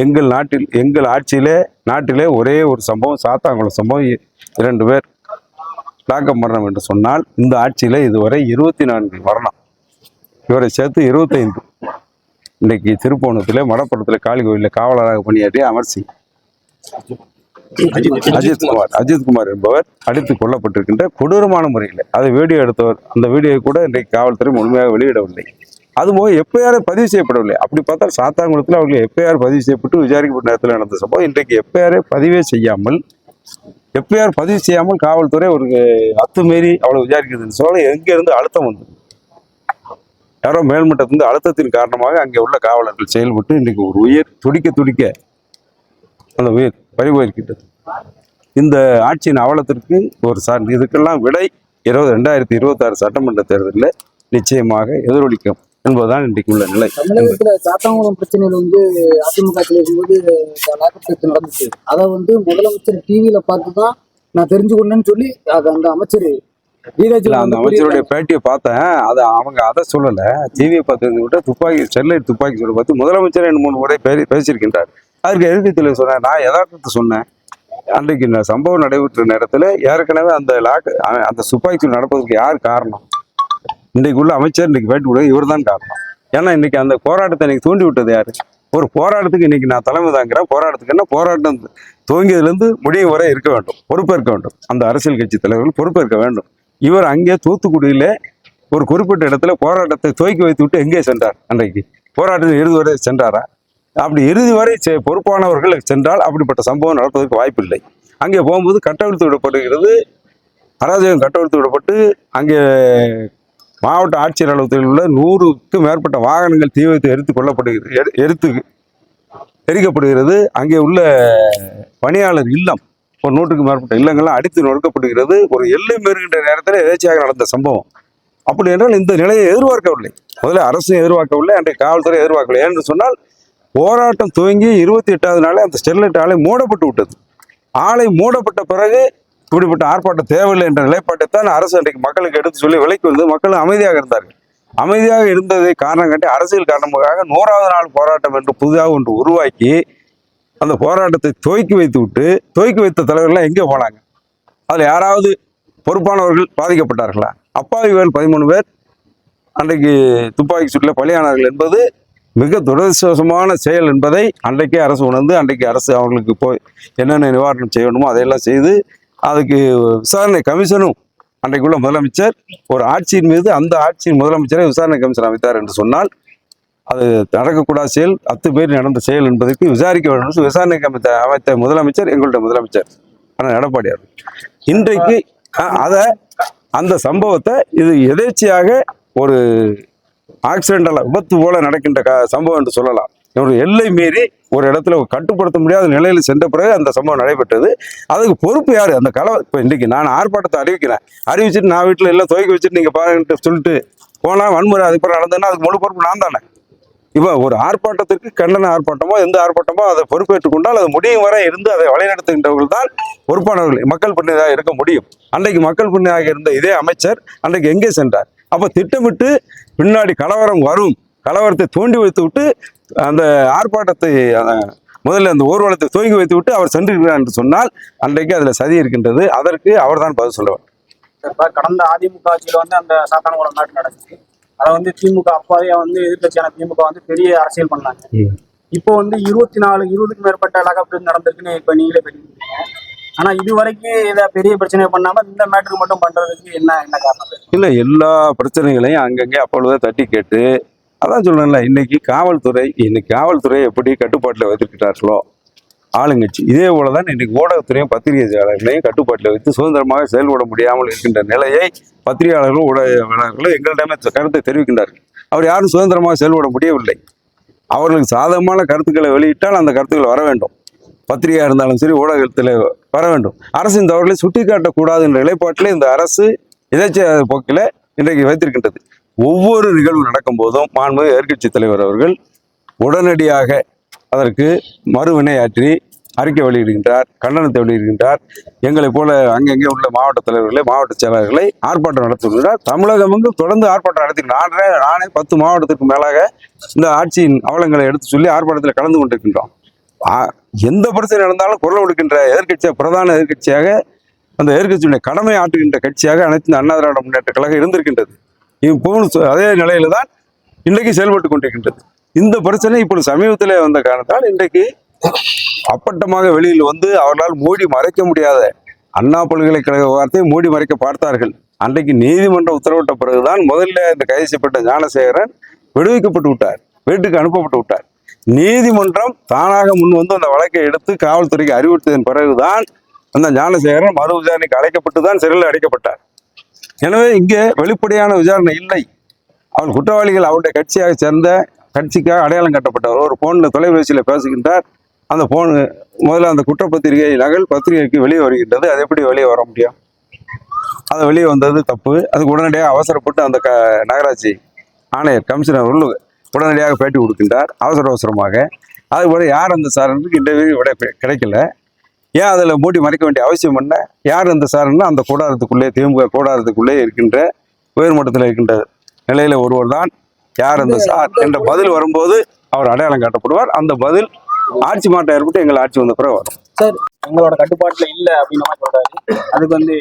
எங்கள் நாட்டில் எங்கள் ஆட்சியிலே நாட்டிலே ஒரே ஒரு சம்பவம் சாத்தாங்குளம் சம்பவம். இரண்டு பேர் லாக்கம் மரணம் என்று சொன்னால் இந்த ஆட்சியிலே இதுவரை இருபத்தி நான்கு மரணம். இவரை சேர்த்து இருபத்தைந்து. இன்னைக்கு திருப்போணத்தில் மடப்புறத்தில் காளி கோயிலில் காவலராக பணியாற்றிய அமர் சிங் அஜித் குமார். அஜித் குமார். என்பவர் அடித்து கொல்லப்பட்டிருக்கின்ற கொடூரமான முறையில். அதை வீடியோ எடுத்தவர் அந்த வீடியோவை கூட இன்றைக்கு காவல்துறை முழுமையாக வெளியிடவில்லை. அதுபோக எஃப்ஐஆர் பதிவு செய்யப்படவில்லை. அப்படி பார்த்தால் சாத்தாங்குளத்தில் அவர்கள் எஃப்ஐஆர் பதிவு செய்யப்பட்டு விசாரிக்கப்பட்ட நேரத்தில் நடந்த சம்பவம். இன்றைக்கு எஃப்ஐஆரை பதிவே செய்யாமல் எஃப்ஐஆர் பதிவு செய்யாமல் காவல்துறை ஒரு அத்துமீறி அவ்வளோ விசாரிக்கிறதுன்னு சொல்ல எங்கேருந்து அழுத்தம் வந்து யாரோ மேல்மட்டத்திலிருந்து அழுத்தத்தின் காரணமாக அங்கே உள்ள காவலர்கள் செயல்பட்டு இன்றைக்கு ஒரு உயிர் துடிக்க துடிக்க அந்த உயிர் பறிபோயிருக்கிட்டது இந்த ஆட்சியின் அவலத்திற்கு ஒரு சார் இதுக்கெல்லாம் விடை இருபது ரெண்டாயிரத்தி இருபத்தாறு சட்டமன்ற தேர்தலில் நிச்சயமாக எதிரொலிக்கும். என்பதுதான் இன்றைக்கு உள்ள நிலை. தமிழகத்துல சாத்தாங்குளம் பிரச்சனையில வந்து அதிமுக இருக்கும்போது நடந்துச்சு. அதை வந்து முதலமைச்சர் டிவியில பார்த்து தான் நான் தெரிஞ்சுக்கணும்னு சொல்லி அது அந்த அமைச்சர் அந்த அமைச்சருடைய பேட்டியை பார்த்தேன். அதை அவங்க அதை சொல்லல. டிவியை பார்த்து விட்டு துப்பாக்கி ஸ்டெர்லைட் துப்பாக்கி சொல்ல பார்த்து முதலமைச்சர் ரெண்டு மூணு முறை பேசி பேசியிருக்கின்றார். அதற்கு எதிர்க்கத்தில் சொன்னேன். நான் யதார்த்தத்தை சொன்னேன். அன்றைக்கு சம்பவம் நடைபெற்ற நேரத்தில் ஏற்கனவே அந்த லாக் அந்த துப்பாக்கி சூடு நடப்பதற்கு யார் காரணம்? இன்றைக்கு உள்ள அமைச்சர் இன்றைக்கு பேட்டி விட இவர் தான் காரணம். ஏன்னா இன்னைக்கு அந்த போராட்டத்தை இன்றைக்கி தூண்டி விட்டது யார்? ஒரு போராட்டத்துக்கு இன்றைக்கி நான் தலைமை தாங்கிறேன் போராட்டத்துக்கு என்ன? போராட்டம் துவங்கியதுலேருந்து முடியும் வரை இருக்க வேண்டும். பொறுப்பேற்க வேண்டும். அந்த அரசியல் கட்சி தலைவர்கள் பொறுப்பேற்க வேண்டும். இவர் அங்கே தூத்துக்குடியில் ஒரு குறிப்பிட்ட இடத்துல போராட்டத்தை துவக்கி வைத்து விட்டு எங்கே சென்றார்? அன்றைக்கு போராட்டத்தில் இறுதி வரை சென்றாரா? அப்படி இறுதி வரை செ- பொறுப்பானவர்கள் சென்றால் அப்படிப்பட்ட சம்பவம் நடப்பதற்கு வாய்ப்பில்லை. அங்கே போகும்போது கட்டவிழ்த்து விடப்படுகிறது. அராஜகம் கட்டவிழ்த்து விடப்பட்டு அங்கே மாவட்ட ஆட்சியர் அலுவலகத்தில் உள்ள நூறுக்கும் மேற்பட்ட வாகனங்கள் தீ வைத்து எரித்து கொல்லப்படுகிறது எரித்து எரிக்கப்படுகிறது. அங்கே உள்ள பணியாளர் இல்லம் ஒரு நூற்றுக்கு மேற்பட்ட இல்லங்கள்லாம் அடித்து நொறுக்கப்படுகிறது. ஒரு எல்லை மீறுகின்ற நேரத்தில் எதேச்சியாக நடந்த சம்பவம். அப்படி என்றால் இந்த நிலையை எதிர்பார்க்கவில்லை. முதல்ல அரசும் எதிர்பார்க்கவில்லை அன்றைய காவல்துறை எதிர்பார்க்கவில்லை. என்று சொன்னால் போராட்டம் துவங்கி இருபத்தி எட்டாவது நாளே அந்த ஸ்டெர்லைட் ஆலை மூடப்பட்டு விட்டது. ஆலை மூடப்பட்ட பிறகு இப்படிப்பட்ட ஆர்ப்பாட்டம் தேவையில்லை என்ற நிலைப்பாட்டை தான் அரசு அன்றைக்கு மக்களுக்கு எடுத்து சொல்லி விலைக்கு வந்து மக்கள் அமைதியாக இருந்தார்கள். அமைதியாக இருந்ததை காரணம் கண்டி அரசியல் காரணமாக நூறாவது நாள் போராட்டம் என்று புதிதாக ஒன்று உருவாக்கி அந்த போராட்டத்தை துவக்கி வைத்து விட்டு துவக்கி வைத்த தலைவர்கள்லாம் எங்கே போனாங்க? அதில் யாராவது பொறுப்பானவர்கள் பாதிக்கப்பட்டார்களா? அப்பாவிகள் பதிமூணு பேர் அன்றைக்கு துப்பாக்கி சூட்டில் பலியானார்கள் என்பது மிக துரதிருஷ்டவசமான செயல் என்பதை அன்றைக்கே அரசு உணர்ந்து அன்றைக்கு அரசு அவர்களுக்கு போய் என்னென்ன நிவாரணம் செய்யணுமோ அதையெல்லாம் செய்து அதுக்கு விசாரணை கமிஷனும் அன்றைக்குள்ள முதலமைச்சர் ஒரு ஆட்சியின் மீது அந்த ஆட்சியின் முதலமைச்சரை விசாரணை கமிஷன் அமைத்தார் என்று சொன்னால் அது நடக்கக்கூடாத செயல்? அத்து பேர் நடந்த செயல் என்பதற்கு விசாரிக்க வேண்டும் விசாரணை அமைத்த அமைத்த முதலமைச்சர் எங்களுடைய முதலமைச்சர். ஆனால் எடப்பாடியார் இன்றைக்கு அதை அந்த சம்பவத்தை இது எதேச்சியாக ஒரு ஆக்சிடென்டல் விபத்து போல நடக்கின்ற க- சம்பவம் என்று சொல்லலாம். ஒரு எல்லை மீறி ஒரு இடத்துல கட்டுப்படுத்த முடியாத நிலையில் சென்ற பிறகு அந்த சம்பவம் நடைபெற்றது. அதுக்கு பொறுப்பு யார்? அந்த கலவை இப்போ இன்றைக்கி நான் ஆர்ப்பாட்டத்தை அறிவிக்கிறேன். அறிவிச்சிட்டு நான் வீட்டில் எல்லாம் துவைக்க வச்சுட்டு நீங்கள் பாருங்கன்ட்டு சொல்லிட்டு போனால் வன்முறை அதுக்கப்புறம் நடந்ததுன்னா அதுக்கு முழு பொறுப்பு நான் தானே? இப்போ ஒரு ஆர்ப்பாட்டத்திற்கு கண்டன ஆர்ப்பாட்டமோ எந்த ஆர்ப்பாட்டமோ அதை பொறுப்பேற்றுக் கொண்டால் அது முடியும் வரை இருந்து அதை வழிநடத்துகின்றவர்கள் தான் பொறுப்பானவர்கள் மக்கள் பிரதிநிதியாக இருக்க முடியும். அன்றைக்கு மக்கள் பிரதிநிதியாக இருந்த இதே அமைச்சர் அன்றைக்கு எங்கே சென்றார்? அப்போ திட்டமிட்டு பின்னாடி கலவரம் வரும். கலவரத்தை தூண்டி வைத்து விட்டு அந்த ஆர்ப்பாட்டத்தை முதல்ல அந்த ஊர்வலத்தை துவங்கி வைத்து விட்டு அவர் சென்றிருக்கிறார் என்று சொன்னால் அன்றைக்கு அதில் சதி இருக்கின்றது. அதற்கு அவர்தான் பதில் சொல்லுவார் இப்ப கடந்த அதிமுக ஆட்சியில வந்து அந்த சாத்தான்குளம் நாட்டு நடந்துச்சு. அதை வந்து திமுக அப்பாவே வந்து எதிர்க்கட்சியான திமுக வந்து பெரிய அரசியல் பண்ணாங்க. இப்போ வந்து இருபத்தி நாலு இருபதுக்கு மேற்பட்ட லாகப் நடந்திருக்குன்னு இப்ப நீங்களே பேசிருக்கீங்க ஆனா இது வரைக்கும் இதை பெரிய பிரச்சனை பண்ணாம இந்த மேட்டருக்கு மட்டும் பண்றதுக்கு என்ன என்ன காரணம்? இல்லை எல்லா பிரச்சனைகளையும் அங்கங்கே அப்பொழுதே தட்டி கேட்டு அதான் சொல்லணும்ல இன்னைக்கு காவல்துறை இன்னைக்கு காவல்துறை எப்படி கட்டுப்பாட்டில் வைத்திருக்கிறார்களோ ஆளுங்கட்சி இதே போல தான் இன்னைக்கு ஊடகத்துறையும் பத்திரிகையாளர்களையும் கட்டுப்பாட்டில் வைத்து சுதந்திரமாக செயல்பட முடியாமல் இருக்கின்ற நிலையை பத்திரிகையாளர்களும் ஊடகங்களும் எங்களிடமே கருத்தை தெரிவிக்கின்றார்கள். அவர் யாரும் சுதந்திரமாக செயல்பட முடியவில்லை. அவர்களுக்கு சாதகமான கருத்துக்களை வெளியிட்டால் அந்த கருத்துக்கள் வர வேண்டும். பத்திரிகையாக இருந்தாலும் சரி ஊடகத்தில் வர வேண்டும். அரசின் தவறுகளை சுட்டிக்காட்டக்கூடாது என்ற நிலைப்பாட்டில் இந்த அரசு எதாச்சிய போக்கில் இன்றைக்கு வைத்திருக்கின்றது. ஒவ்வொரு நிகழ்வு நடக்கும் போதும் எதிர்கட்சி எதிர்க்கட்சி தலைவர் அவர்கள் உடனடியாக அதற்கு மறுவினையாற்றி அறிக்கை வெளியிடுகின்றார் கண்டனத்தை வெளியிடுகின்றார். எங்களைப் போல அங்கங்கே உள்ள மாவட்ட தலைவர்களை மாவட்ட செயலாளர்களை ஆர்ப்பாட்டம் நடத்துகின்றார். தமிழகமெங்கும் தொடர்ந்து ஆர்ப்பாட்டம் நடத்துகின்ற நானே நானே பத்து மாவட்டத்திற்கு மேலாக இந்த ஆட்சியின் அவலங்களை எடுத்து சொல்லி ஆர்ப்பாட்டத்தில் கலந்து கொண்டிருக்கின்றோம். எந்த பிரச்சனை நடந்தாலும் குரல் கொடுக்கின்ற எதிர்கட்சியாக பிரதான எதிர்க்கட்சியாக அந்த எதிர்கட்சியுடைய கடமை ஆற்றுகின்ற கட்சியாக அனைத்து அண்ணா திராவிட முன்னேற்ற கழகம் இருந்திருக்கின்றது. இப்போவும் சொ- அதே நிலையில தான் இன்றைக்கு செயல்பட்டு கொண்டிருக்கின்றது. இந்த பிரச்சனை இப்பொழுது சமீபத்திலே வந்த காரணத்தால் இன்றைக்கு அப்பட்டமாக வெளியில் வந்து அவர்களால் மூடி மறைக்க முடியாத அண்ணா பல்கலைக்கழக வார்த்தையை மூடி மறைக்க பார்த்தார்கள். அன்றைக்கு நீதிமன்றம் உத்தரவிட்ட பிறகுதான் முதல்ல இந்த கைது செய்யப்பட்ட ஞானசேகரன் விடுவிக்கப்பட்டு விட்டார். வீட்டுக்கு அனுப்பப்பட்டு விட்டார். நீதிமன்றம் தானாக முன் வந்து அந்த வழக்கை எடுத்து காவல்துறைக்கு அறிவுறுத்தியதன் பிறகுதான் அந்த ஞானசேகரன் மறு விசாரணைக்கு அழைக்கப்பட்டு தான் சிறையில் அடைக்கப்பட்டார். எனவே இங்கே வெளிப்படையான விசாரணை இல்லை. அவன் குற்றவாளிகள் அவருடைய கட்சியாக சேர்ந்த கட்சிக்காக அடையாளம் கட்டப்பட்டவர். ஒரு போனில் தொலைபேசியில் பேசுகின்றார். அந்த போன் முதல்ல அந்த குற்றப்பத்திரிகை நகல் பத்திரிகைக்கு வெளியே வருகின்றது. அது எப்படி வெளியே வர முடியும்? அது வெளியே வந்தது தப்பு. அதுக்கு உடனடியாக அவசரப்பட்டு அந்த க நகராட்சி ஆணையர் கமிஷனர் உள்ள உடனடியாக பேட்டி கொடுக்கின்றார். அவசர அவசரமாக. அதுபோல் யார் அந்த சார் இன்டர்வியூ விட கிடைக்கல. ஏன் அதில் மூடி மறைக்க வேண்டிய அவசியம் என்ன? யார் அந்த சாரன்னா அந்த கூடாரத்துக்குள்ளே திமுக கூடாரத்துக்குள்ளே இருக்கின்ற உயர்மட்டத்தில் இருக்கின்ற நிலையில ஒருவர் தான்? யார் அந்த சார்? என்ற பதில் வரும்போது அவர் அடையாளம் காட்டப்படுவார். அந்த பதில் ஆட்சி மாற்றம் ஏற்பட்டு எங்கள் ஆட்சி வந்த பிறகு வரும். சார் எங்களோட கட்டுப்பாட்டுல இல்ல அப்படின்ற மாதிரி சொல்றாரு. அதுக்கு வந்து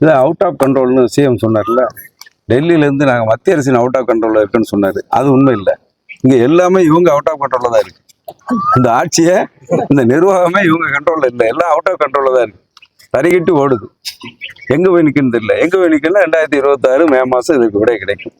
இல்லை அவுட் ஆஃப் கண்ட்ரோல்னு சிஎம் சொன்னார்ல. டெல்லியிலேருந்து நாங்கள் மத்திய அரசின் அவுட் ஆஃப் கண்ட்ரோலில் இருக்குன்னு சொன்னார். அது உண்மை இல்லை. இங்கே எல்லாமே இவங்க அவுட் ஆஃப் கண்ட்ரோலில் தான் இருக்கு. இந்த ஆட்சியை இந்த நிர்வாகமே இவங்க கண்ட்ரோலில் இல்லை. எல்லாம் அவுட் ஆஃப் கண்ட்ரோலில் தான் இருக்கு. தறிகிட்டு ஓடுது. எங்கே போய் நிற்கிறது இல்லை எங்கே போய் நிற்கணும்னா ரெண்டாயிரத்தி இருபத்தாறு மே மாதம் இதுக்கு விடை கிடைக்கும்.